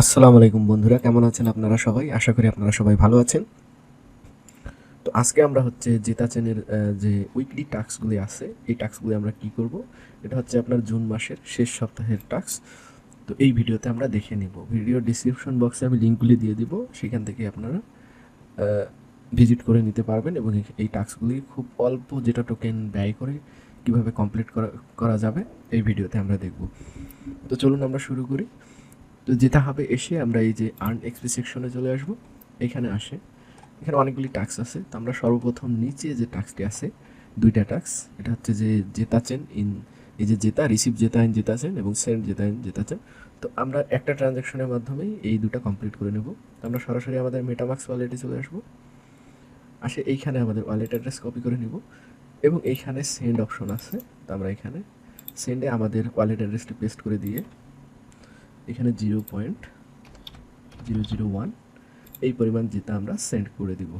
আসসালামু আলাইকুম বন্ধুরা, কেমন আছেন আপনারা সবাই? আশা করি আপনারা সবাই ভালো আছেন। তো আজকে আমরা হচ্ছে জেতা চেনের যে উইকলি টাস্কগুলি আছে, এই টাস্কগুলি আমরা কি করব? এটা হচ্ছে আপনার জুন মাসের শেষ সপ্তাহের টাস্ক তো এই ভিডিওতে আমরা দেখে নিব। ভিডিও ডিসক্রিপশন বক্সে আমি লিঙ্কগুলি দিয়ে দিব, সেখান থেকে আপনারা ভিজিট করে নিতে পারবেন এবং এই- টাস্কগুলি খুব অল্প যেটা টোকেন ব্যয় করে কীভাবে কমপ্লিট করা করা যাবে, এই ভিডিওতে আমরা দেখব। তো চলুন আমরা শুরু করি। তো যেটা হবে এসে আমরা এই যে আর্ন এক্সপি সেকশনে চলে আসব। এখানে আসে। এখানে অনেকগুলি টাস্ক আছে। তো আমরা সর্বপ্রথম নিচে যে টাস্কটি আছে, দুইটা টাস্ক এটা হচ্ছে যে জেতাছেন ইন এই যে জেতা রিসিভ জেতা ইন জেতাছেন এবং সেন্ড জেতা ইন জেতাছেন তো আমরা একটা ট্রানজ্যাকশনের মাধ্যমেই এই দুটো কমপ্লিট করে নেব। তো আমরা সরাসরি আমাদের মেটামাক্স ওয়ালেটে চলে আসব। আসে এইখানে আমাদের ওয়ালেট অ্যাড্রেস কপি করে নিব এবং এইখানে সেন্ড অপশন আছে। তো আমরা এখানে সেন্ডে আমাদের ওয়ালেট অ্যাড্রেসটি পেস্ট করে দিয়ে এখানে zero point zero zero one, এই পরিমাণ যেটা আমরা সেন্ড করে দিব।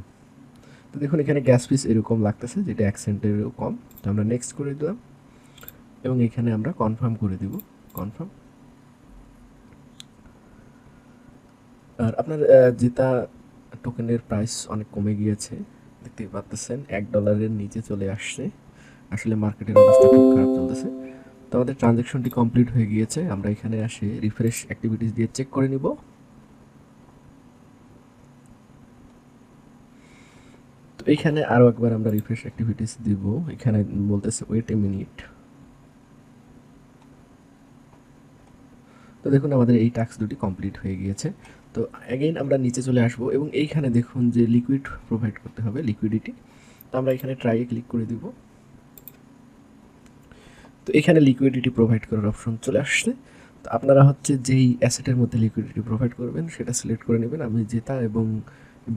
তো দেখুন, এখানে গ্যাস পিস এরকম লাগতেছে, যেটা এক সেন্টেরও কম। তো আমরা নেক্সট করে দিলাম। এবং এখানে আমরা কনফার্ম করে দিব। কনফার্ম আর আপনার যেটা টোকেনের প্রাইস অনেক কমে গিয়েছে, দেখতেই পাচ্তেছেন এক ডলারের নিচে চলে আসছে। আসলে মার্কেটের অবস্থা খুব খারাপ চলতেছে। আমাদের ট্রানজ্যাকশনটি কমপ্লিট হয়ে গিয়েছে। আমরা এখানে আসে রিফ্রেশ অ্যাক্টিভিটিস দিয়ে চেক করে নিব। তো এখানে আরও একবার আমরা রিফ্রেশ অ্যাক্টিভিটিস দিব। এখানে বলতেছে ওয়েট এ মিনিট তো দেখুন, আমাদের এই টাস্ক দুটি কমপ্লিট হয়ে গিয়েছে। তো অ্যাগেইন আমরা নিচে চলে আসব এবং এইখানে দেখুন যে লিকুইড প্রোভাইড করতে হবে লিকুইডিটি তো আমরা এখানে ট্রাইয়ে ক্লিক করে দিব। তো এখানে লিকুইডিটি প্রোভাইড করার অপশন চলে আসছে। তো আপনারা হচ্ছে যেই অ্যাসেটের মধ্যে লিকুইডিটি প্রোভাইড করবেন, সেটা সিলেক্ট করে নেবেন। আমি জেতা এবং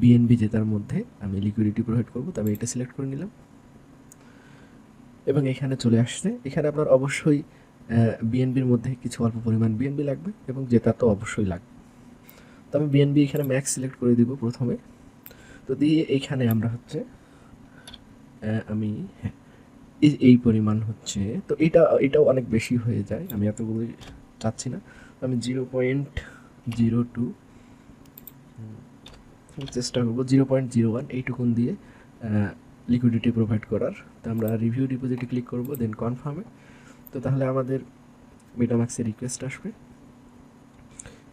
বিএনবি জেতার মধ্যে আমি লিকুইডিটি প্রোভাইড করব, তো আমি এটা সিলেক্ট করে নিলাম। এবং এখানে চলে আসছে। এখানে আপনার অবশ্যই বিএনবির মধ্যে কিছু অল্প পরিমাণ বিএনবি লাগবে এবং জেতা তো অবশ্যই লাগবে। তো আমি বিএনবি এখানে ম্যাক্স সিলেক্ট করে দিব প্রথমে। তো দিয়ে এইখানে আমরা হচ্ছে আমি হ্যাঁ এই পরিমাণ হচ্ছে। তো এটা, এটাও অনেক বেশি হয়ে যায়। আমি এতগুলো চাচ্ছি না। আমি জিরো পয়েন্ট জিরো টু চেষ্টা করব। জিরো পয়েন্ট জিরো ওয়ান, এইটুকুন দিয়ে লিকুইডিটি প্রোভাইড করার। তো আমরা রিভিউ ডিপোজিটে ক্লিক করব দেন কনফার্মে তো তাহলে আমাদের মেটামাক্সে রিকোয়েস্ট আসবে।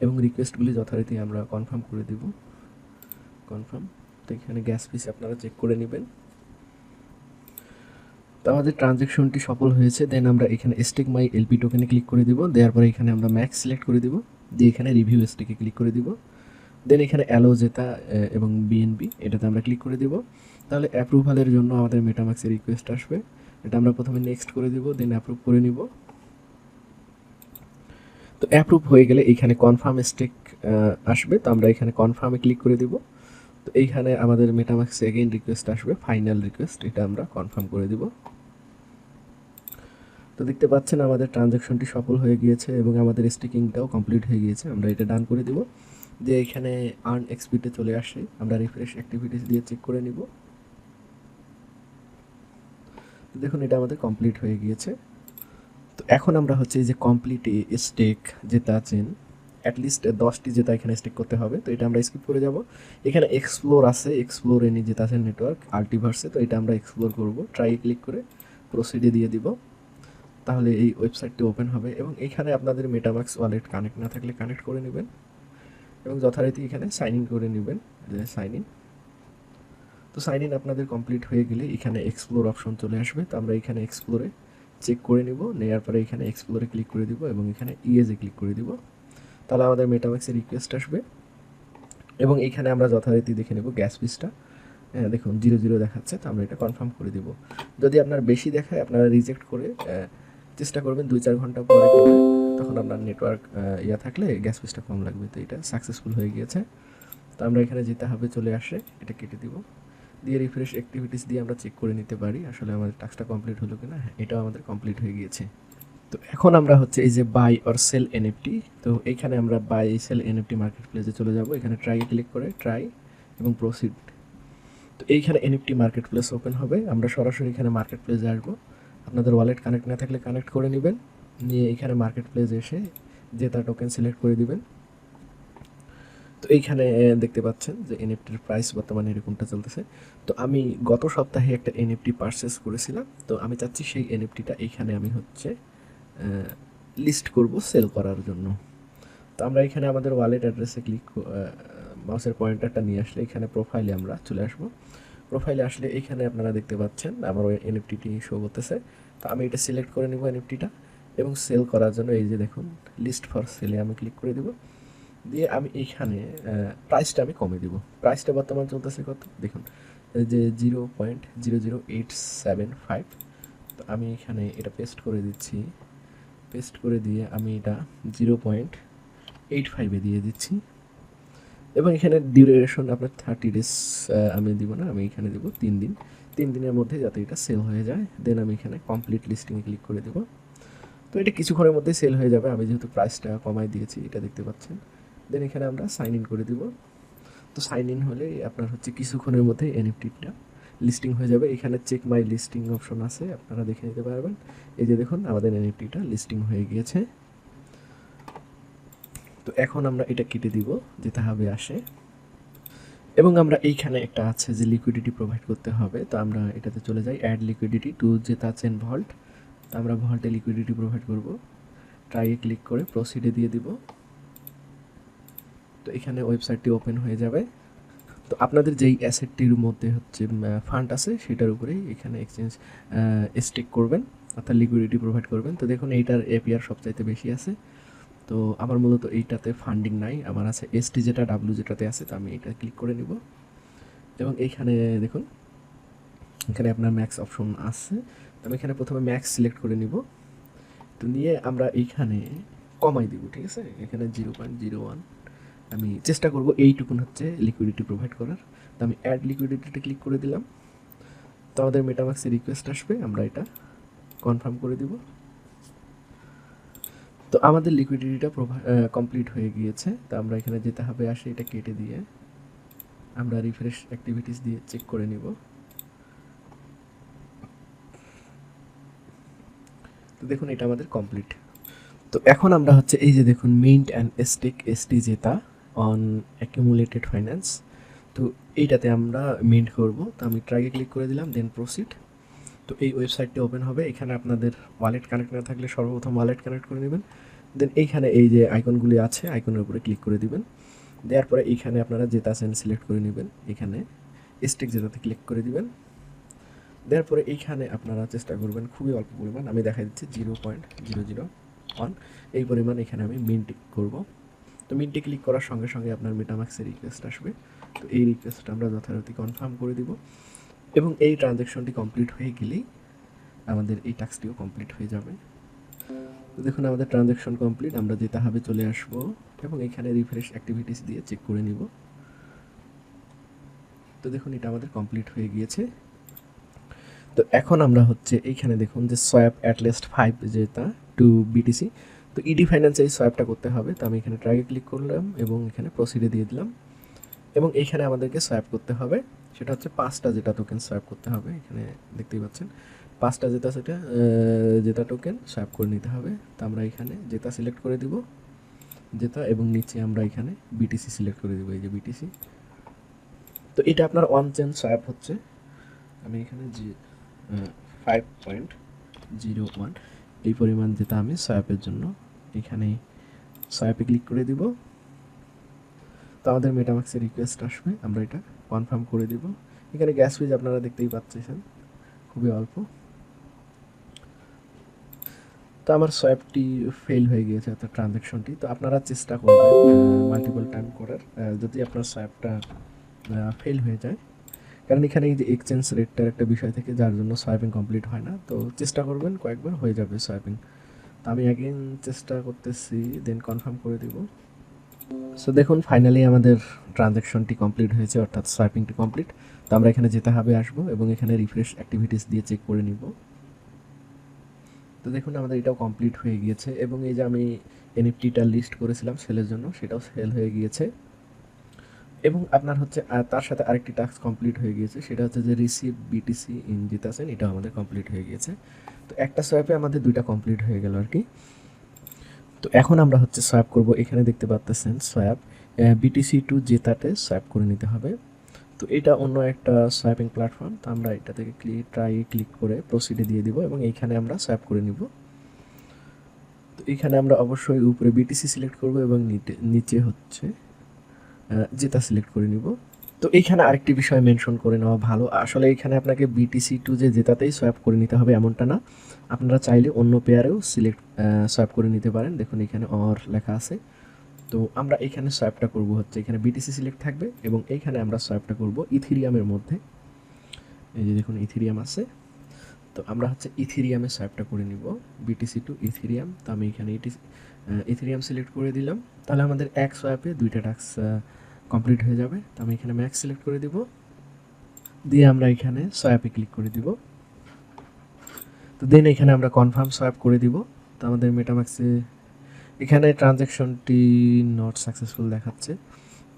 এবং রিকোয়েস্টগুলি যথারীতি আমরা কনফার্ম করে দেব। কনফার্ম তো এখানে গ্যাস পিস আপনারা চেক করে নেবেন। তো আমাদের ট্রানজ্যাকশনটি সফল হয়েছে দেন আমরা এখানে স্টেক মাই এলপি টোকেনে ক্লিক করে দিব, দেওয়ার পরে এখানে আমরা ম্যাক্স সিলেক্ট করে দিব, দিয়ে এখানে রিভিউ স্টেকে ক্লিক করে দিব দেন এখানে অ্যালো জেতা এবং বিএনবি এটাতে আমরা ক্লিক করে দিব। তাহলে অ্যাপ্রুভালের জন্য আমাদের মেটামাক্সের রিকোয়েস্ট আসবে, এটা আমরা প্রথমে নেক্সট করে দিব দেন অ্যাপ্রুভ করে নিব। তো অ্যাপ্রুভ হয়ে গেলে এইখানে কনফার্ম স্টেক আসবে, তো আমরা এখানে কনফার্মে ক্লিক করে দিব। তো এইখানে আমাদের মেটামাক্সে এগেইন রিকোয়েস্ট আসবে ফাইনাল রিকোয়েস্ট এটা আমরা কনফার্ম করে দিব। তো দেখতে পাচ্ছেন আমাদের ট্রানজ্যাকশনটি সফল হয়ে গিয়েছে এবং আমাদের স্টিকিংটাও কমপ্লিট হয়ে গিয়েছে। আমরা এটা ডান করে দিব। দিয়ে এখানে আর্ন এক্সপিতে চলে আসে। আমরা রিফ্রেশ অ্যাক্টিভিটিস দিয়ে চেক করে নিব। দেখুন, এটা আমাদের কমপ্লিট হয়ে গিয়েছে। তো এখন আমরা হচ্ছে এই যে কমপ্লিট স্টেক যেটা আছেন অ্যাটলিস্ট দশটি যেটা এখানে স্টেক করতে হবে, তো এটা আমরা স্কিপ করে যাব। এখানে এক্সপ্লোর আছে এক্সপ্লোর এনি যেটা আছে নেটওয়ার্ক আল্টিভার্সে তো এটা আমরা এক্সপ্লোর করব। ট্রাই ক্লিক করে প্রসিডে দিয়ে দিব। তাহলে এই ওয়েবসাইটটি ওপেন হবে এবং এখানে আপনাদের মেটামাক্স ওয়ালেট কানেক্ট না থাকলে কানেক্ট করে নেবেন এবং যথারীতি এখানে সাইন ইন করে নেবেন সাইন ইন তো সাইন ইন আপনাদের কমপ্লিট হয়ে গেলে এখানে এক্সপ্লোর অপশন চলে আসবে। তো আমরা এখানে এক্সপ্লোরে চেক করে নিব নেওয়ার পরে এখানে এক্সপ্লোরে ক্লিক করে দিব এবং এখানে ইএজে ক্লিক করে দিব। তাহলে আমাদের মেটামাক্সের রিকোয়েস্ট আসবে এবং এখানে আমরা যথারীতি দেখে নেব গ্যাস হ্যাঁ দেখুন জিরো জিরো দেখাচ্ছে, তো আমরা এটা কনফার্ম করে দিব। যদি আপনার বেশি দেখায়, আপনারা রিজেক্ট করে চেষ্টা করবেন দুই চার ঘণ্টা পরে তখন আপনার নেটওয়ার্ক ইয়া থাকলে গ্যাস পিসটা কম লাগবে। তো এটা সাকসেসফুল হয়ে গিয়েছে। তো আমরা এখানে যেতে হবে, চলে আসে, এটা কেটে দিব। দিয়ে রিফ্রেশ অ্যাক্টিভিটিস দিয়ে আমরা চেক করে নিতে পারি, আসলে আমাদের টাস্কটা কমপ্লিট হলো কিনা। হ্যাঁ এটাও আমাদের কমপ্লিট হয়ে গিয়েছে। তো এখন আমরা হচ্ছে এই যে বাই অর সেল এনএফটি তো এইখানে আমরা বাই সেল এনএফটি মার্কেট প্লেসে চলে যাব। এখানে ট্রাই ক্লিক করে ট্রাই এবং প্রসিড তো এইখানে এনএফটি মার্কেট প্লেস ওপেন হবে। আমরা সরাসরি এখানে মার্কেট প্লেসে আসব। আপনাদের ওয়ালেট কানেক্ট না থাকলে কানেক্ট করে নেবেন। নিয়ে এখানে মার্কেট প্লেসে এসে তার টোকেন সিলেক্ট করে দিবেন। তো এইখানে দেখতে পাচ্ছেন যে এনএফটির প্রাইস বর্তমানে এরকমটা চলতেছে। তো আমি গত সপ্তাহে একটা এনএফটি পারচেস করেছিলাম। তো আমি চাচ্ছি সেই এনএফটিটা এইখানে আমি হচ্ছে লিস্ট করব সেল করার জন্য। তো আমরা এখানে আমাদের ওয়ালেট অ্যাড্রেসে ক্লিক মাউসের পয়েন্টারটা নিয়ে আসলে এখানে প্রোফাইলে আমরা চলে আসব। প্রোফাইলে আসলে এখানে আপনারা দেখতে পাচ্ছেন, আমার ওই এনএফটিটি শো করতেছে। তো আমি এটা সিলেক্ট করে নেব এনএফটিটা এবং সেল করার জন্য এই যে দেখুন লিস্ট ফর সেলে আমি ক্লিক করে দেব। দিয়ে আমি এইখানে প্রাইসটা আমি কমে দিব। প্রাইসটা বর্তমান চলতেছে কত? দেখুন যে zero point zero zero eight seven five তো আমি এখানে এটা পেস্ট করে দিচ্ছি। পেস্ট করে দিয়ে আমি এটা জিরো পয়েন্ট এইট ফাইভে দিয়ে দিচ্ছি। এবং এখানে ডিউরেশন আপনার থার্টি ডেজ আমি দিব না, আমি এখানে দেবো তিন দিন। তিন দিনের মধ্যে যাতে এটা সেল হয়ে যায় দেন আমি এখানে কমপ্লিট লিস্টিংয়ে ক্লিক করে দেবো। তো এটা কিছুক্ষণের মধ্যে সেল হয়ে যাবে, আমি যেহেতু প্রাইসটা কমাই দিয়েছি, এটা দেখতে পাচ্ছেন। দেন এখানে আমরা সাইন ইন করে দিব। তো সাইন ইন হলে আপনার হচ্ছে কিছুক্ষণের মধ্যে এনএফটিটা লিস্টিং হয়ে যাবে। এখানে চেক মাই লিস্টিং অপশন আছে, আপনারা দেখে নিতে পারবেন। এই যে দেখুন, আমাদের এনএফটিটা লিস্টিং হয়ে গিয়েছে। তো এখন আমরা এটা কেটে দিব, যেতে হবে আসে। এবং আমরা এইখানে একটা আছে যে লিকুইডিটি প্রোভাইড করতে হবে, তো আমরা এটাতে চলে যাই অ্যাড লিকুইডিটি টু যেটা আছেন ভল্ট তো আমরা ভল্টে লিকুইডিটি প্রোভাইড করব। ট্রাইয়ে ক্লিক করে প্রসিডে দিয়ে দিব। তো এখানে ওয়েবসাইটটি ওপেন হয়ে যাবে। তো আপনাদের যেই অ্যাসেটটির মধ্যে হচ্ছে ফান্ড আছে, সেটার উপরেই এখানে এক্সচেঞ্জ স্টেক করবেন, অর্থাৎ লিকুইডিটি প্রোভাইড করবেন। তো দেখুন, এইটার এপিআর সবচাইতে বেশি আছে। তো আমার মূলত এইটাতে ফান্ডিং নাই, আমার আছে এসটি যেটা ডাব্লু যেটাতে আছে, তো আমি এটা ক্লিক করে নিব। এবং এইখানে দেখুন, এখানে আপনার ম্যাক্স অপশন আছে, তো আমি এখানে প্রথমে ম্যাক্স সিলেক্ট করে নিব। তো নিয়ে আমরা এইখানে কমাই দিব, ঠিক আছে? এখানে জিরো পয়েন্ট জিরো ওয়ান আমি চেষ্টা করব এইটুকুন হচ্ছে লিকুইডিটি প্রোভাইড করার। তো আমি অ্যাড লিকুইডিটিতে ক্লিক করে দিলাম। তো আমাদের মেটামাক্সে রিকোয়েস্ট আসবে, আমরা এটা কনফার্ম করে দিব। তো আমাদের লিকুইডিটিটা কমপ্লিট হয়ে গিয়েছে। তো আমরা এখানে যেতে হবে, আসে এটা কেটে দিয়ে। আমরা রিফ্রেশ অ্যাক্টিভিটিস দিয়ে চেক করে নিব। তো দেখুন, এটা আমাদের কমপ্লিট তো এখন আমরা হচ্ছে এই যে দেখুন mint and stake ST Zeta on accumulated finance তো এইটাতে আমরা মেন্ট করব। তো আমি ট্রাইকে ক্লিক করে দিলাম দেন প্রসিড তো এই ওয়েবসাইটটি ওপেন হবে। এখানে আপনাদের ওয়ালেট কানেক্ট না থাকলে সর্বপ্রথম ওয়ালেট কানেক্ট করে নেবেন। দেন এইখানে এই যে আইকনগুলি আছে আইকনের উপরে ক্লিক করে দিবেন। দেওয়ার পরে এইখানে আপনারা জেতা সেন সিলেক্ট করে নেবেন এখানে স্টিক জেতাতে ক্লিক করে দিবেন। দেওয়ার পরে এইখানে আপনারা চেষ্টা করবেন, খুবই অল্প পরিমাণ, আমি দেখা দিচ্ছি zero point zero zero one এই পরিমাণ এখানে আমি মিন্ট করব। তো মিন্টে ক্লিক করার সঙ্গে সঙ্গে আপনার মেটামাক্সের রিকোয়েস্ট আসবে। তো এই রিকোয়েস্টটা আমরা যথারীতি কনফার্ম করে দিব। এবং এই ট্রানজ্যাকশনটি কমপ্লিট হয়ে গেলেই আমাদের এই টাস্কটিও কমপ্লিট হয়ে যাবে। তো দেখুন, আমাদের ট্রানজ্যাকশন কমপ্লিট আমরা যেতে হবে চলে আসব এবং এখানে রিফ্রেশ অ্যাক্টিভিটিস দিয়ে চেক করে নিব। তো দেখুন, এটা আমাদের কমপ্লিট হয়ে গিয়েছে। তো এখন আমরা হচ্ছে এইখানে দেখুন যে সোয়াপ অ্যাটলিস্ট ফাইভ যেটা টু বিটিসি তো ইডি ফাইন্যান্সে এই সোয়াপটা করতে হবে, তো আমি এখানে ট্রাইকে ক্লিক করলাম এবং এখানে প্রসিডে দিয়ে দিলাম। এবং এইখানে আমাদেরকে সোয়াপ করতে হবে, সেটা হচ্ছে পাঁচটা যেটা টোকেন সোয়াপ করতে হবে, এখানে দেখতেই পাচ্ছেন। পাঁচটা জেতা সেটা জেতা টোকেন সোয়াপ করে নিতে হবে। তো আমরা এখানে জেতা সিলেক্ট করে দিব। জেতা এবং নিচে আমরা এখানে বিটিসি সিলেক্ট করে দিব, এই যে বিটিসি তো এটা আপনার ওয়ান চেন সোয়াপ হচ্ছে। আমি এখানে যে ফাইভ পয়েন্ট জিরো ওয়ান এই পরিমাণ যেটা আমি সোয়াপের জন্য এখানে সোয়াপে ক্লিক করে দিব। তো আমাদের মেটামাক্সের রিকোয়েস্ট আসবে, আমরা এটা কনফার্ম করে দিব। এখানে গ্যাস ফিজ আপনারা দেখতেই পাচ্ছেন, খুবই অল্প। তো আমার সোয়াপটি ফেল হয়ে গিয়েছে অর্থাৎ ট্রানজ্যাকশনটি তো আপনারা চেষ্টা করবেন মাল্টিপল টাইম করার যদি আপনার সোয়াপটা ফেল হয়ে যায়। কারণ এখানে এই যে এক্সচেঞ্জ রেটটার একটা বিষয় থেকে, যার জন্য সোয়াপিং কমপ্লিট হয় না। তো চেষ্টা করবেন, কয়েকবার হয়ে যাবে সোয়াপিং তো আমি অ্যাগেন চেষ্টা করতেছি দেন কনফার্ম করে দিব। সো দেখুন ফাইনালি আমাদের ট্রানজ্যাকশনটি কমপ্লিট হয়েছে, অর্থাৎ সোয়াইপিংটি কমপ্লিট তো আমরা এখানে যেতে হবে, আসব, এবং এখানে রিফ্রেশ অ্যাক্টিভিটিস দিয়ে চেক করে নিব। তো দেখুন, আমাদের এটাও কমপ্লিট হয়ে গিয়েছে এবং এই যে আমি এনএফটিটা লিস্ট করেছিলাম সেলের জন্য, সেটাও সেল হয়ে গিয়েছে। এবং আপনার হচ্ছে তার সাথে আরেকটি টাস্ক কমপ্লিট হয়ে গিয়েছে, সেটা হচ্ছে যে রিসিভ বিটিসি ইন জিতাসেন এটাও আমাদের কমপ্লিট হয়ে গিয়েছে। তো একটা সোয়াপে আমাদের দুইটা কমপ্লিট হয়ে গেল আর কি। তো এখন আমরা হচ্ছে সোয়াপ করব, এখানে দেখতে পাচ্তেছেন সোয়াপ বিটিসি টু জেতাতে সোয়াপ করে নিতে হবে। তো এটা অন্য একটা সোয়াপিং প্ল্যাটফর্ম তো আমরা এটা থেকে ক্লিক ট্রাই ক্লিক করে প্রসিডে দিয়ে দিব এবং এইখানে আমরা সোয়াপ করে নিব। তো এখানে আমরা অবশ্যই উপরে বিটিসি সিলেক্ট করব এবং নিচে হচ্ছে জেতা সিলেক্ট করে নিব। তো এইখানে আরেকটি বিষয় মেনশন করে নেওয়া ভালো। আসলে এখানে আপনাকে বিটিসি টু যে জেতাতেই সোয়াপ করে নিতে হবে এমনটা না। আপনারা চাইলে অন্য পেয়ারেও সিলেক্ট সোয়াপ করে নিতে পারেন। দেখুন এখানে অর লেখা আছে। তো আমরা এখানে সোয়াপটা করব হচ্ছে, এখানে বিটিসি সিলেক্ট থাকবে এবং এইখানে আমরা সোয়াপটা করব ইথিরিয়ামের মধ্যে। এই যে দেখুন ইথিরিয়াম আছে। তো আমরা হচ্ছে ইথিরিয়ামে সোয়াপটা করে নিব বিটিসি টু ইথিরিয়াম তো আমি এখানে ইথিরিয়াম সিলেক্ট করে দিলাম। তাহলে আমাদের এক সোয়াপে দুইটা টাস্ক কমপ্লিট হয়ে যাবে। তো আমি এখানে ম্যাক্স সিলেক্ট করে দিব। দিয়ে আমরা এখানে সোয়াপে ক্লিক করে দিব। তো দেন এখানে আমরা কনফার্ম সোয়াপ করে দিব। তো আমাদের মেটাম্যাক্সে এখানে ট্রানজ্যাকশনটি নট সাকসেসফুল দেখাচ্ছে।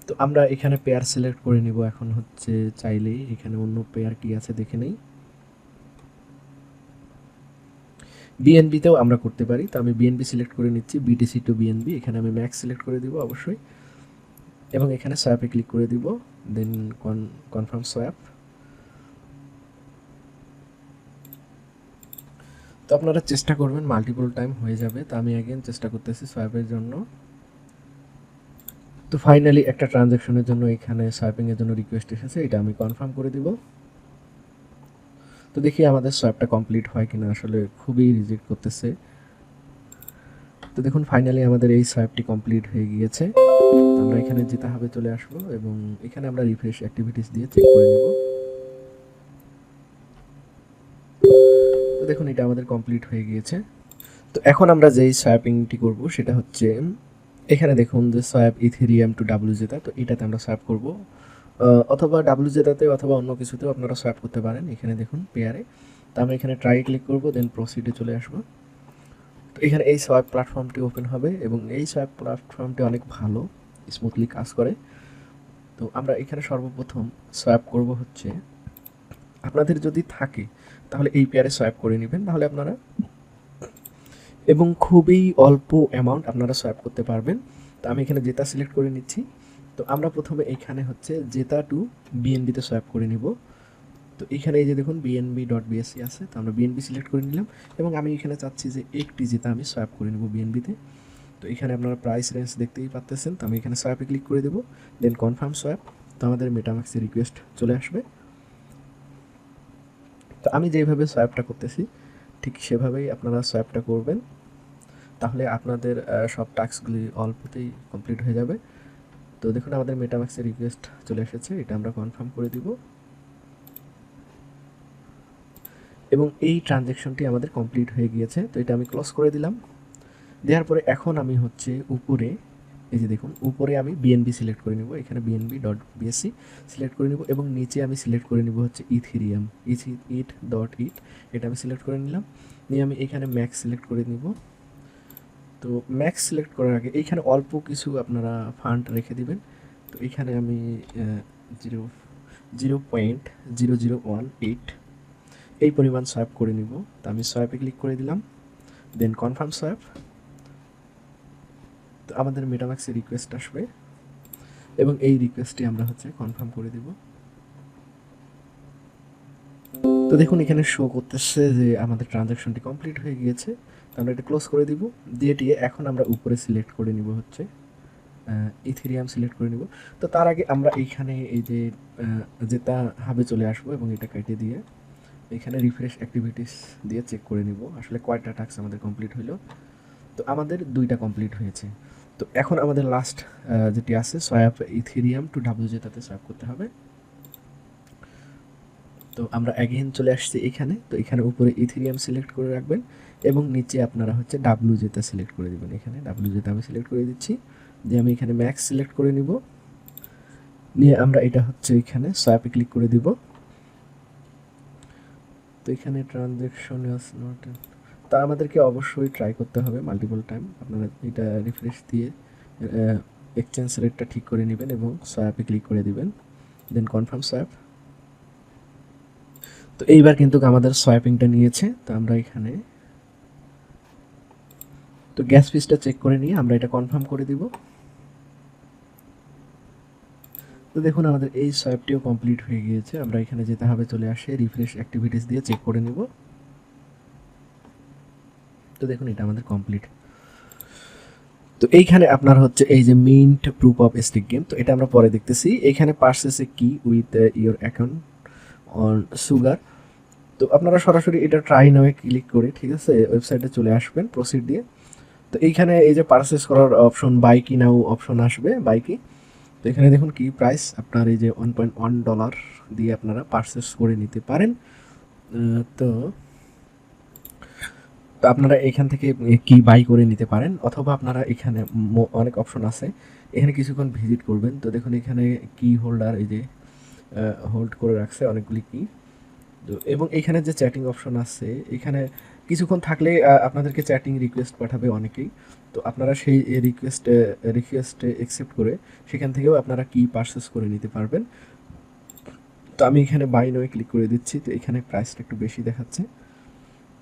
তো আমরা এখানে পেয়ার সিলেক্ট করে নিব এখন হচ্ছে চাইলেই। এখানে অন্য পেয়ার কি আছে দেখে নেই। বিএনবিতেও আমরা করতে পারি। তো আমি বিএনবি সিলেক্ট করে নিচ্ছি। বিটিসি টু বিএনবি এখানে আমি ম্যাক্স সিলেক্ট করে দিব অবশ্যই। এবং এখানে সোয়াপে ক্লিক করে দিব। দেন কনফার্ম সোয়াপ তো আপনারা চেষ্টা করবেন মাল্টিপল টাইম হয়ে যাবে। তো আমি অ্যাগেন চেষ্টা করতেছি সোয়াপের জন্য। তো ফাইনালি একটা ট্রানজ্যাকশনের জন্য এখানে সোয়াপিংয়ের জন্য রিকোয়েস্ট এসেছে, এটা আমি কনফার্ম করে দিব। তো দেখি আমাদের সোয়াপটা কমপ্লিট হয় কিনা, আসলে খুবই রিজেক্ট করতেছে। তো দেখুন ফাইনালি আমাদের এই সোয়াপটি কমপ্লিট হয়ে গিয়েছে। আমরা এখানে যেতে হবে, চলে আসব এবং এখানে আমরা রিফ্রেশ অ্যাক্টিভিটিস দিয়ে চেক করে নেব। দেখুন, এটা আমাদের কমপ্লিট হয়ে গিয়েছে। তো এখন আমরা যেই সোয়াপিংটি করব, সেটা হচ্ছে, এখানে দেখুন যে সোয়াপ ইথেরিয়াম টু ডাব্লিউ জেতা তো এটাতে আমরা সোয়াপ করব। অথবা ডাব্লিউ জেতাতে অথবা অন্য কিছুতেও আপনারা সোয়াপ করতে পারেন, এখানে দেখুন পেয়ারে তো আমরা এখানে ট্রাই ক্লিক করব দেন প্রসিডে চলে আসব। তো এখানে এই সোয়াপ প্ল্যাটফর্মটি ওপেন হবে, এবং এই সোয়াপ প্ল্যাটফর্মটি অনেক ভালো স্মুথলি কাজ করে। তো আমরা এখানে সর্বপ্রথম সোয়াপ করব হচ্ছে, আপনাদের যদি থাকে তাহলে এই পেয়ারে সোয়াপ করে নেবেন, তাহলে আপনারা এবং খুবই অল্প অ্যামাউন্ট আপনারা সোয়াপ করতে পারবেন। তো আমি এখানে জেতা সিলেক্ট করে নিচ্ছি। তো আমরা প্রথমে এখানে হচ্ছে জেতা টু বিএনবিতে সোয়াপ করে নিব। তো এখানে এই যে দেখুন বিএনবি ডট বিএসসি আছে, তো আমরা বিএনবি সিলেক্ট করে নিলাম। এবং আমি এখানে চাচ্ছি যে একটি জেতা আমি সোয়াপ করে নেব বিএনবিতে তো। এখানে আপনারা প্রাইস রেঞ্জ দেখতেই পাচ্তেছেন। তো আমি এখানে সোয়াপে ক্লিক করে দেবো দেন কনফার্ম সোয়াপ তো আমাদের মেটামাক্সের রিকোয়েস্ট চলে আসবে। তো আমি যেভাবে সোয়াপটা করতেছি, ঠিক সেভাবেই আপনারা সোয়াপটা করবেন। তাহলে আপনাদের সব টাস্কগুলি অল্পতেই কমপ্লিট হয়ে যাবে। তো দেখুন, আমাদের মেটাম্যাক্সের রিকোয়েস্ট চলে এসেছে, এটা আমরা কনফার্ম করে দিব। এবং এই ট্রানজ্যাকশনটি আমাদের কমপ্লিট হয়ে গিয়েছে, তো এটা আমি ক্লোজ করে দিলাম। দেওয়ার পরে এখন আমি হচ্ছে উপরে এই যে দেখুন, উপরে আমি বিএনবি সিলেক্ট করে নিব, এখানে বিএনবি ডট বিএসসি সিলেক্ট করে নিব, এবং নিচে আমি সিলেক্ট করে নিব হচ্ছে ইথিরিয়াম ইথি ইট ডট ইট এটা আমি সিলেক্ট করে নিলাম, নিয়ে আমি এখানে ম্যাক্স সিলেক্ট করে নিব। তো ম্যাক্স সিলেক্ট করার আগে এইখানে অল্প কিছু আপনারা ফান্ড রেখে দিবেন। তো এখানে আমি zero zero point zero zero one eight এই পরিমাণ সোয়াপ করে নিব। তো আমি সোয়াপে ক্লিক করে দিলাম দেন কনফার্ম সোয়াপ আমাদের মেটাম্যাক্সে রিকোয়েস্ট আসবে। এবং এই রিকোয়েস্টটি আমরা হচ্ছে কনফার্ম করে দিব। তো দেখুন, এখানে শো করতেছে যে আমাদের ট্রানজ্যাকশনটি কমপ্লিট হয়ে গিয়েছে। আমরা এটা ক্লোজ করে দিব। দিয়ে দিয়ে এখন আমরা উপরে সিলেক্ট করে নিব হচ্ছে ইথেরিয়াম সিলেক্ট করে নিব। তো তার আগে আমরা এইখানে এই যে যেটা হাবে চলে আসব এবং এটা কেটে দিয়ে এখানে রিফ্রেশ অ্যাক্টিভিটিস দিয়ে চেক করে নিব। আসলে কয়টা টাস্ক আমাদের কমপ্লিট হলো তো আমাদের দুইটা কমপ্লিট হয়েছে। তো এখন আমাদের লাস্ট যেটি আছে সোয়াপ ইথেরিয়াম টু ডাব্লিউ জেতাতে সোয়াপ করতে হবে। তো আমরা অ্যাগেন চলে আসছি এখানে। তো এখানে উপরে ইথেরিয়াম সিলেক্ট করে রাখবেন এবং নিচে আপনারা হচ্ছে ডাব্লিউ জেতা সিলেক্ট করে দিবেন এখানে। ডাব্লিউ জেতা আমি সিলেক্ট করে দিচ্ছি। যে আমি এখানে ম্যাক্স সিলেক্ট করে নিব। নিয়ে আমরা এটা হচ্ছে এখানে সোয়াপে ক্লিক করে দিব। তো এখানে ট্রানজ্যাকশন ইজ নট তা আমাদেরকে অবশ্যই ট্রাই করতে হবে মাল্টিপল টাইম আপনারা এটা রিফ্রেশ দিয়ে এক্সচেঞ্জ রেটটা ঠিক করে নেবেন এবং সোয়াপে ক্লিক করে দিবেন। দেন কনফার্ম সোয়াপ তো এইবার কিন্তু আমাদের সোয়াপিংটা নিয়েছে, তো আমরা এখানে তো গ্যাস ফিসটা চেক করে নিয়ে আমরা এটা কনফার্ম করে দিব। তো দেখুন আমাদের এই সোয়াপটিও কমপ্লিট হয়ে গিয়েছে। আমরা এখানে যেতে হবে, চলে আসে রিফ্রেশ অ্যাক্টিভিটিস দিয়ে চেক করে নিব। তো দেখুন, এটা আমাদের কমপ্লিট তো এইখানে আপনার হচ্ছে এই যে mint proof of stick game তো এটা আমরা পরে দেখতেছি। এখানে পার্সেসে কি with your account on sugar তো আপনারা সরাসরি এটা ট্রাই নামে ক্লিক করে, ঠিক আছে ওয়েবসাইটে চলে আসবেন প্রসিড দিয়ে। তো এইখানে এই যে পারচেস করার অপশন বাই কি নাও অপশন আসবে বাই কি তো এখানে দেখুন কি প্রাইস আপনার এই যে ওয়ান পয়েন্ট ওয়ান ডলার দিয়ে আপনারা পারচেস করে নিতে পারেন। তো তো আপনারা এখান থেকে কি বাই করে নিতে পারেন? অথবা আপনারা এখানে অনেক অপশন আছে। এখানে কিছুক্ষণ ভিজিট করবেন। তো দেখুন, এখানে কি হোল্ডার এই যে হোল্ড করে রাখছে অনেকগুলি কি তো, এবং এখানে যে চ্যাটিং অপশন আছে, এখানে কিছুক্ষণ থাকলে আপনাদেরকে চ্যাটিং রিকোয়েস্ট পাঠাবে অনেকেই। তো আপনারা সেই রিকোয়েস্ট রিকোয়েস্টে অ্যাকসেপ্ট করে সেখান থেকেও আপনারা কি পারচেস করে নিতে পারবেন। তো আমি এখানে বাই নয়ে ক্লিক করে দিচ্ছি। তো এখানে প্রাইসটা একটু বেশি দেখাচ্ছে।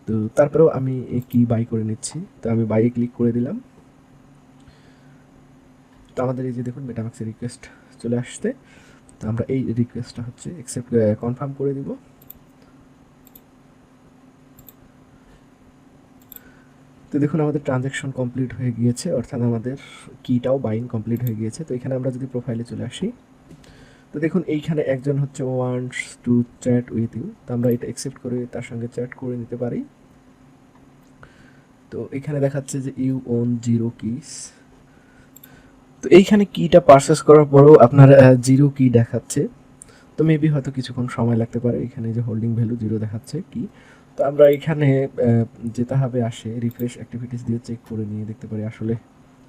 তো তারপরেও আমি কি বাই করে নিচ্ছি, তো আমি বাইয়ে ক্লিক করে দিলাম। তো আমাদের এই যে দেখুন মেটামাক্সের রিকোয়েস্ট চলে আসছে। তো আমরা এই রিকোয়েস্টটা হচ্ছে অ্যাকসেপ্ট কনফার্ম করে দিব। তো দেখুন, আমাদের ট্রানজ্যাকশন কমপ্লিট হয়ে গিয়েছে, অর্থাৎ আমাদের কিটাও বাইন কমপ্লিট হয়ে গিয়েছে। তো এখানে আমরা যদি প্রোফাইলে চলে আসি তো দেখুন, এইখানে একজন হচ্ছে wants to chat with you তো আমরা এটা অ্যাকসেপ্ট করে তার সঙ্গে চ্যাট করে নিতে পারি। তো এখানে দেখাচ্ছে যে ইউ ওন জিরো কিস তো এইখানে কিটা পারচেস করার পরেও আপনার জিরো কি দেখাচ্ছে। তো মেবি হয়তো কিছুক্ষণ সময় লাগতে পারে এখানে যে হোল্ডিং ভ্যালু জিরো দেখাচ্ছে কি। তো আমরা এখানে যেতে হবে, আসে রিফ্রেশ অ্যাক্টিভিটিস দিয়ে চেক করে নিয়ে দেখতে পারি আসলে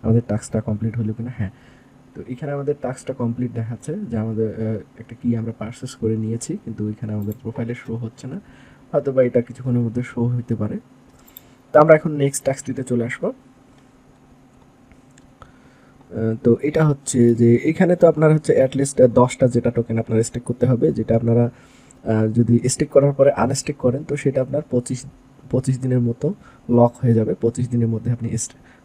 আমাদের টাস্কটা কমপ্লিট হলো কিনা। হ্যাঁ তো এখানে আমাদের টাস্কটা কমপ্লিট দেখাচ্ছে যে আমাদের একটা কি আমরা পারচেস করে নিয়েছি, কিন্তু এখানে আমাদের প্রোফাইলে শো হচ্ছে না। হয়তো বা এটা কিছুক্ষণের মধ্যে শো হতে পারে। তো আমরা এখন নেক্সট টাস্কটিতে চলে আসব। তো এটা হচ্ছে যে এখানে তো আপনার হচ্ছে অ্যাটলিস্ট দশটা যেটা টোকেন আপনার স্টেক করতে হবে, যেটা আপনারা যদি স্টেক করার পরে আনস্টেক করেন, তো সেটা আপনার পঁচিশ পঁচিশ দিনের মতো লক হয়ে যাবে। পঁচিশ দিনের মধ্যে আপনি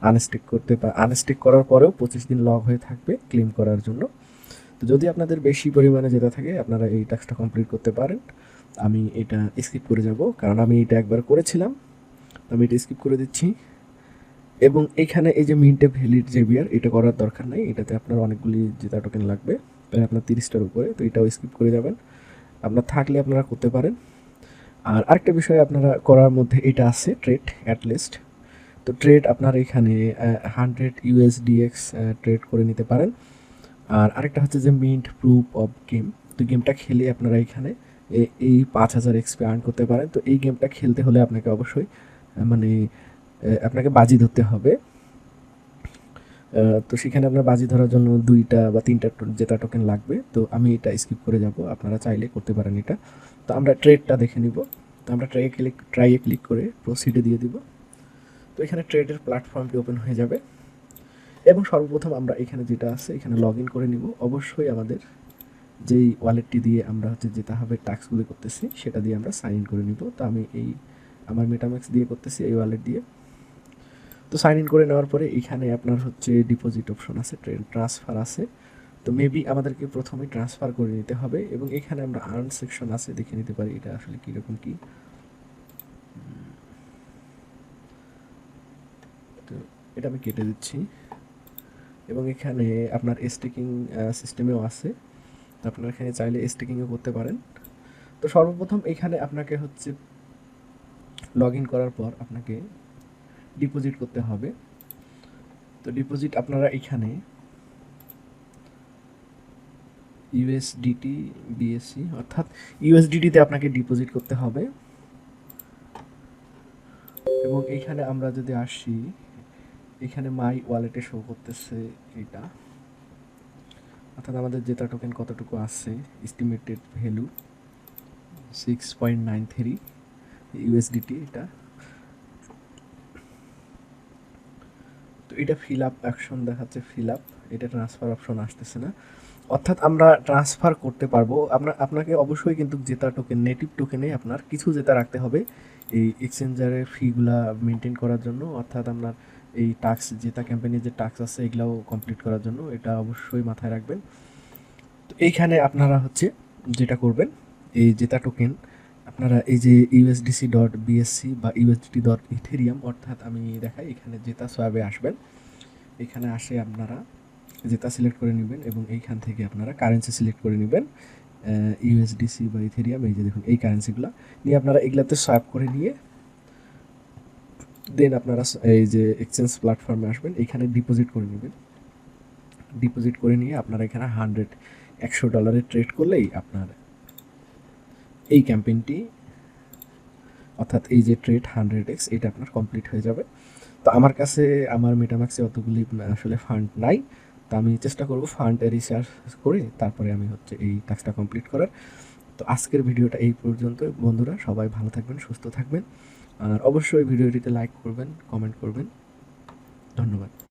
আনস্টেক করতে পা আনস্টেক করার পরেও পঁচিশ দিন লক হয়ে থাকবে ক্লেম করার জন্য। তো যদি আপনাদের বেশি পরিমাণে যেটা থাকে, আপনারা এই টাস্কটা কমপ্লিট করতে পারেন। আমি এটা স্কিপ করে যাব, কারণ আমি এটা একবার করেছিলাম। আমি এটা স্কিপ করে দিচ্ছি। এবং এখানে এই যে মিন্টে ভ্যালিড যে বিয়ার এটা করার দরকার নাই। এটাতে আপনার অনেকগুলি জেতা টোকেন লাগবে। প্রায় আপনার তিরিশটার উপরে, তো এটাও স্কিপ করে যাবেন। আপনার থাকলে আপনারা করতে পারেন। আর আরেকটা বিষয় আপনারা করার মধ্যে এটা আছে ট্রেড অ্যাটলিস্ট তো ট্রেড আপনার এখানে হান্ড্রেড ইউএসডিএক্স ট্রেড করে নিতে পারেন। আর আরেকটা হচ্ছে যে মিন্ট প্রুফ অফ গেম তো গেমটা খেলে আপনারা এখানে এই পাঁচ হাজার এক্সপি আর্ন করতে পারেন। তো এই গেমটা খেলতে হলে আপনাকে অবশ্যই মানে আপনাকে বাজি ধরতে হবে। তো সেখানে আপনার বাজি ধরার জন্য দুইটা বা তিনটা জেতা টোকেন লাগবে। তো আমি এটা স্কিপ করে যাব। আপনারা চাইলে করতে পারেন এটা। তো আমরা ট্রেডটা দেখে নিব। তো আমরা ট্রাইয়ে ক্লিক ট্রাইয়ে ক্লিক করে প্রসিডে দিয়ে দিব। তো এখানে ট্রেডের প্ল্যাটফর্মটি ওপেন হয়ে যাবে। এবং সর্বপ্রথম আমরা এখানে যেটা আছে, এখানে লগ ইন করে নিব। অবশ্যই আমাদের যেই ওয়ালেটটি দিয়ে আমরা হচ্ছে যেটা হবে টাস্কগুলো করতেছি, সেটা দিয়ে আমরা সাইন ইন করে নিব। তো আমি এই আমার মেটাম্যাক্স দিয়ে করতেছি এই ওয়ালেট দিয়ে। তো সাইন ইন করে নেওয়ার পরে এখানে আপনার হচ্ছে ডিপোজিট অপশন আছে ট্রেন ট্রান্সফার আছে। তো মেবি আমাদেরকে প্রথমে ট্রান্সফার করে নিতে হবে এবং এখানে আমরা আর্ন সেকশন আছে, দেখে নিতে পারি এটা আসলে কীরকম কী। তো এটা আমি কেটে দিচ্ছি। এবং এখানে আপনার স্টেকিং সিস্টেমেও আছে। তো আপনারা এখানে চাইলে স্টেকিংও করতে পারেন। তো সর্বপ্রথম এখানে আপনাকে হচ্ছে লগ ইন করার পর আপনাকে ডিপোজিট করতে হবে। তো ডিপোজিট আপনারা এখানে ইউএসডিটি বিএসসি অর্থাৎ ইউএসডিটিতে আপনাকে ডিপোজিট করতে হবে। এবং এইখানে আমরা যদি আসি, এখানে মাই ওয়ালেটে শো করতেছে এটা। অর্থাৎ আমাদের জেতা টোকেন কতটুকু আছে? Estimated value six point nine three USDT এটা। তো এটা ফিল আপ অ্যাকশন দেখাচ্ছে ফিল আপ এটা ট্রান্সফার অপশন আসতেছে না। অর্থাৎ আমরা ট্রান্সফার করতে পারব। আপনার, আপনাকে অবশ্যই কিন্তু জেতা টোকেন নেটিভ টোকেনে আপনার কিছু জেতা রাখতে হবে এই এক্সচেঞ্জারের ফিগুলা মেনটেন করার জন্য। অর্থাৎ আপনার এই টাস্ক জেতা ক্যাম্পেইনের যে টাস্ক আছে, এগুলাও কমপ্লিট করার জন্য এটা অবশ্যই মাথায় রাখবেন। তো এইখানে আপনারা হচ্ছে যেটা করবেন, এই জেতা টোকেন আপনারা এই যে ইউএসডিসি ডট বিএসসি বা ইউএসডি ডট ইথেরিয়াম অর্থাৎ আমি দেখাই, এখানে জেতা সোয়াবে আসবেন। এখানে আসে আপনারা জেতা সিলেক্ট করে নেবেন এবং এইখান থেকে আপনারা কারেন্সি সিলেক্ট করে নেবেন ইউএসডিসি বা ইথেরিয়াম এই যে দেখুন, এই কারেন্সিগুলো নিয়ে আপনারা এগুলাতে সোয়াপ করে নিয়ে দেন আপনারা এই যে এক্সচেঞ্জ প্ল্যাটফর্মে আসবেন, এখানে ডিপোজিট করে নেবেন। ডিপোজিট করে নিয়ে আপনারা এখানে হান্ড্রেড একশো ডলারের ট্রেড করলেই আপনার এই ক্যাম্পেইনটি, অর্থাৎ এই যে ট্রেড হান্ড্রেড এক্স এটা আপনার কমপ্লিট হয়ে যাবে। তো আমার কাছে, আমার মেটামাক্সে অতগুলি আসলে ফান্ড নাই। তো আমি চেষ্টা করব ফান্ড রিসার্চ করে তারপরে আমি হচ্ছে এই কাজটা কমপ্লিট করার। তো আজকের ভিডিওটা এই পর্যন্ত বন্ধুরা, সবাই ভালো থাকবেন, সুস্থ থাকবেন। আর অবশ্যই ভিডিওটিতে লাইক করবেন কমেন্ট করবেন। ধন্যবাদ।